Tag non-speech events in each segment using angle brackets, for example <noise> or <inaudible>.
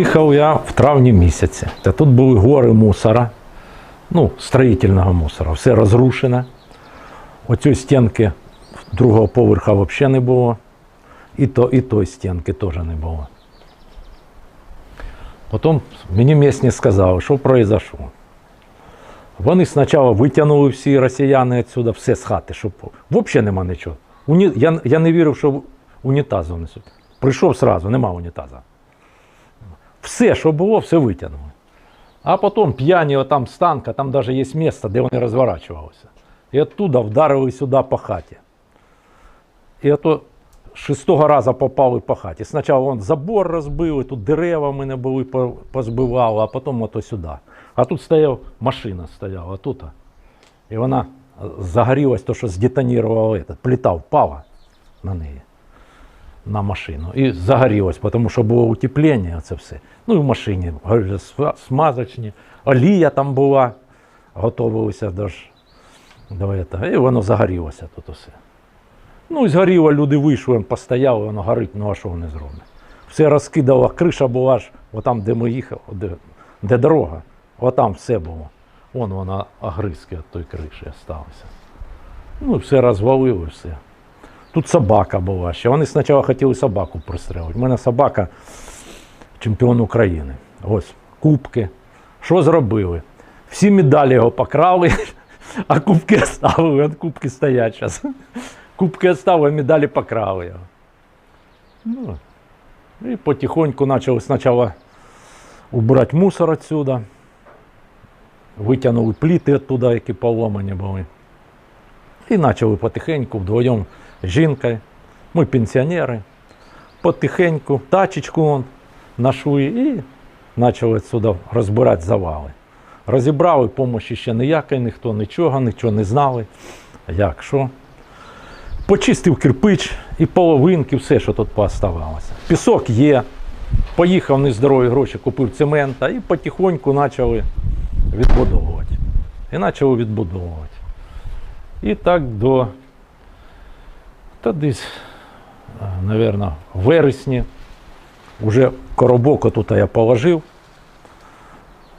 Їхав я в травні місяці. Та тут були гори мусора, ну, строїтельного мусора, все розрушене. Оцієї стінки другого поверха взагалі не було. І, то, і той стінки теж не було. Потім мені місні сказали, що произошло. Вони спочатку витягнули всі росіяни відсюди, все з хати, щоб взагалі нема нічого. Я, я не вірив, що унітазу несуть. Прийшов сразу, нема унітаза. Все, що було, все витягнули. А потім п'яні отам з танка, там навіть є місце, де вони розворачувалися. І оттуда вдарили сюди по хаті. І ото шестого разу попали по хаті. Спочатку вон забор розбили, тут дерева мене були, позбивали, а потім ото сюди. А тут стояла машина стояла, тут. І вона загорілась, то, що здетонувала, плита впала на неї, на машину. І загорілась, тому що було утеплення, це все. Ну і в машині смазочні, олія там була, готувалися до, до этого. І воно загорілося тут усе. Ну, і згоріло, люди вийшли, постояли, воно горить, ну а що вони зроблять? Все розкидало, криша була ж, отам, де ми їхали, де, де дорога, отам все було. Вон воно огризки від тої криші залишилися. Ну, все розвалило, все. Тут собака була ще. Вони спочатку хотіли собаку пристрелити. У мене собака чемпіон України. Ось, кубки. Що зробили? Всі медалі його покрали, <laughs> а кубки оставили. От кубки стоять зараз. Кубки оставили, медалі покрали його. Ну, і потихоньку почали спочатку убрати мусор відсюди. Витягнули пліти оттуда, які поломані були. І почали потихеньку вдвоєм жінкою. Ми пенсіонери. Потихеньку тачечку вон нашли і почали відсюди розбирати завали. Розібрали, помощі ще ніякої, ніхто нічого, нічого не знали. Як, що. Почистив кирпич і половинки, все, що тут пооставалося. Пісок є. Поїхав нездорові гроші, купив цемента і потихоньку почали відбудовувати. І почали відбудовувати. І так до та десь, мабуть, в вересні. Уже коробок тут я положив,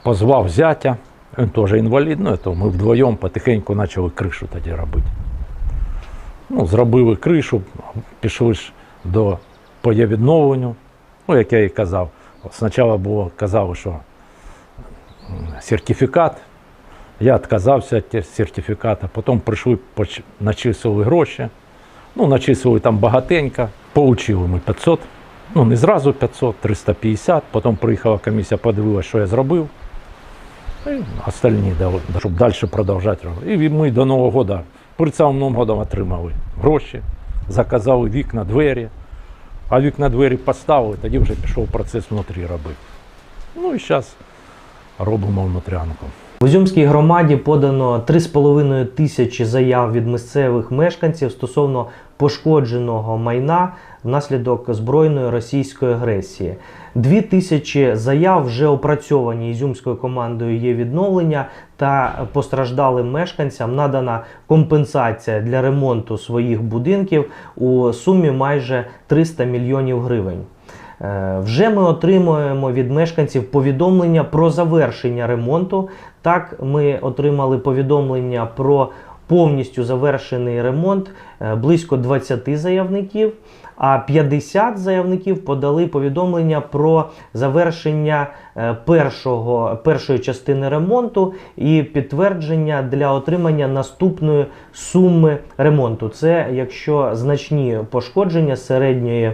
позвав зятя, він теж інвалід, ну, то ми вдвоєм потихеньку почали кришу тоді робити. Ну, зробили кришу, пішли ж до поєвідновленню. Ну, як я і казав, спочатку було казали, що сертифікат. Я відказався від сертифіката, потім прийшли, начислили гроші. Ну, начислили там багатенько, получили ми 500. Ну, не зразу 500, 350. Потім приїхала комісія, подивилася, що я зробив. І остальні, щоб далі продовжувати робити. І ми до Нового року, перед самим Новим годом отримали гроші, заказали вікна, двері. А вікна двері поставили, тоді вже пішов процес внутрі робити. Ну і зараз робимо внутрянку. В Ізюмській громаді подано 3,5 тисячі заяв від місцевих мешканців стосовно пошкодженого майна внаслідок збройної російської агресії. Дві тисячі заяв вже опрацьовані ізюмською командою є відновлення та постраждалим мешканцям надана компенсація для ремонту своїх будинків у сумі майже 300 мільйонів гривень. Е, Вже ми отримуємо від мешканців повідомлення про завершення ремонту. Так, ми отримали повідомлення про повністю завершений ремонт е, близько 20 заявників, а 50 заявників подали повідомлення про завершення е, першого, першої частини ремонту і підтвердження для отримання наступної суми ремонту. Це якщо значні пошкодження середньої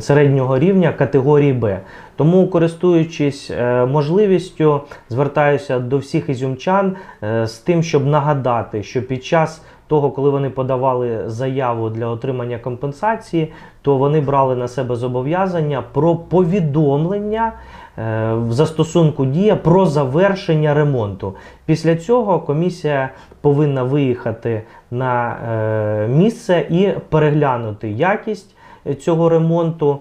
середнього рівня категорії Б. Тому, користуючись е, можливістю, звертаюся до всіх ізюмчан е, з тим, щоб нагадати, що під час того, коли вони подавали заяву для отримання компенсації, то вони брали на себе зобов'язання про повідомлення е, в застосунку дія про завершення ремонту. Після цього комісія повинна виїхати на е, місце і переглянути якість цього ремонту,